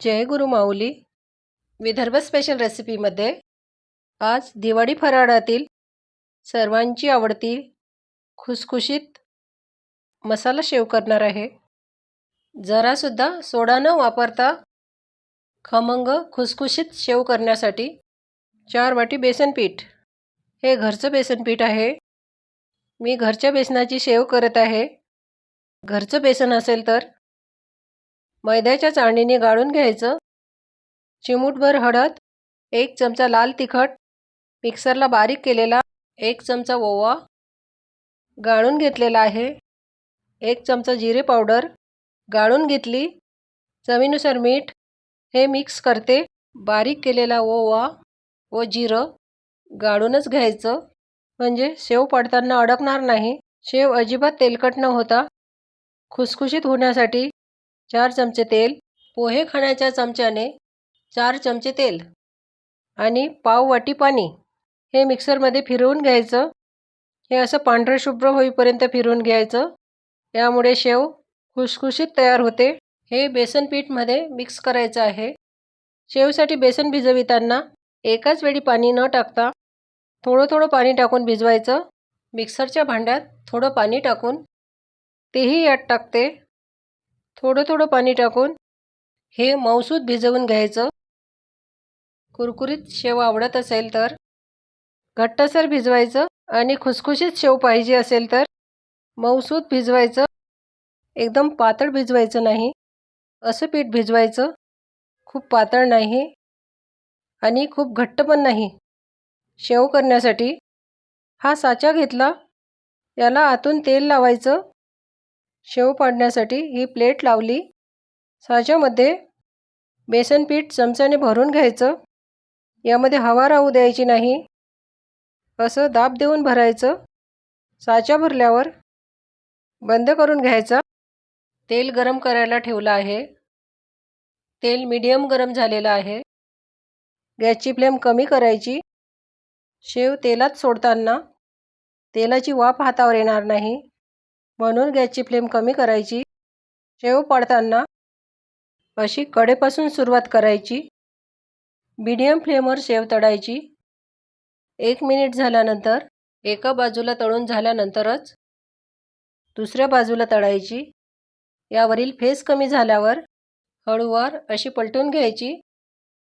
जय गुरु माऊली. Vidarbha special रेसिपीमध्ये आज दिवाळी फराळातील सर्वांची आवडती खुसखुशीत मसाला शेव करणार आहे. जरासुद्धा सोडा न वापरता खमंग खुसखुशीत शेव करण्यासाठी चार वाटी बेसन पीठ. हे घरचं बेसन पीठ आहे. मी घरच्या बेसनाची शेव करत आहे. घरचं बेसन असेल तर मैद्याच्या चाळणीने गाळून घ्यायचं. चिमूटभर हळद एक चमचा लाल तिखट मिक्सरला बारीक केलेला एक चमचा ओवा गाळून घेतलेला आहे. एक चमचा जिरे पावडर गाळून घेतली. चवीनुसार मीठ हे मिक्स करते. बारीक केलेला ओवा व जिरं गाळूनच घ्यायचं. म्हणजे शेव पडताना अडकणार नाही. शेव अजिबात तेलकट न होता खुसखुशीत होण्यासाठी चार चमचे तेल पोहे खाण्याच्या चमच्याने चार चमचे तेल आणि पाव वाटी पाणी. हे मिक्सरमध्ये फिरवून घ्यायचं. हे असं पांढरं शुभ्र होईपर्यंत फिरवून घ्यायचं. यामुळे शेव खुसखुशीत तयार होते. हे बेसन पीठमध्ये मिक्स करायचं आहे. शेवसाठी बेसन भिजविताना एकाच वेळी पाणी न टाकता थोडं थोडं पाणी टाकून भिजवायचं. मिक्सरच्या भांड्यात थोडं पाणी टाकून तेही यात टाकते. थोडं थोडं पाणी टाकून हे मऊसूद भिजवून घ्यायचं. कुरकुरीत शेव आवडत असेल तर घट्टसर भिजवायचं आणि खुसखुशीत शेव पाहिजे असेल तर मऊसूद भिजवायचं. एकदम पातळ भिजवायचं नाही. असं पीठ भिजवायचं. खूप पातळ नाही आणि खूप घट्ट पण नाही. शेव करण्यासाठी हा साचा घेतला. याला आतून तेल लावायचं. शेव पाडण्यासाठी ही प्लेट लावली. साच्यामध्ये बेसन पीठ चमच्याने भरून घ्यायचं. यामध्ये हवा राहू द्यायची नाही. असं दाब देऊन भरायचं. साचा भरल्यावर बंद करून घ्यायचा. तेल गरम करायला ठेवलं आहे. तेल मीडियम गरम झालेलं आहे. गॅसची फ्लेम कमी करायची. शेव तेलात सोडताना तेलाची वाफ हातावर येणार नाही. म्हणून गॅसची फ्लेम कमी करायची. शेव पडताना अशी कडेपासून सुरुवात करायची. मीडियम फ्लेमवर शेव तळायची. एक मिनिट झाल्यानंतर एका बाजूला तळून झाल्यानंतरच दुसऱ्या बाजूला तळायची. यावरील फेस कमी झाल्यावर हळूवार अशी पलटून घ्यायची.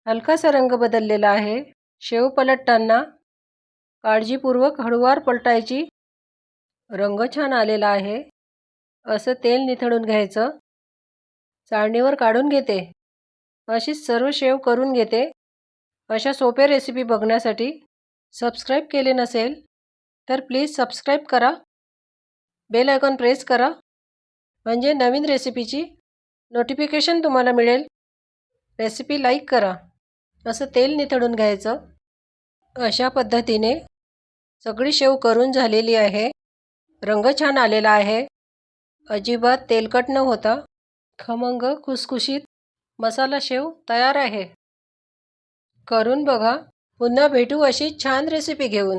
हलकासा रंग बदललेला आहे. शेव पलटताना काळजीपूर्वक हळूवार पलटायची. रंग छान आलेला आहे. असं तेल निथळून घ्यायचं. चाळणीवर काढून घेते. अशीच सर्व शेव करून घेते. अशा सोप्या रेसिपी बघण्यासाठी सबस्क्राईब केले नसेल तर प्लीज सबस्क्राईब करा. बेल आयकॉन प्रेस करा. म्हणजे नवीन रेसिपीची नोटिफिकेशन तुम्हाला मिळेल. रेसिपी लाईक करा. असं तेल निथळून घ्यायचं. अशा पद्धतीने सगळी शेव करून झालेली आहे. रंग छान आलेला आहे. अजिबात तेलकट न होता खमंग खुसखुशीत मसाला शेव तयार आहे. करून बघा. पुन्हा भेटू अशी छान रेसिपी घेऊन.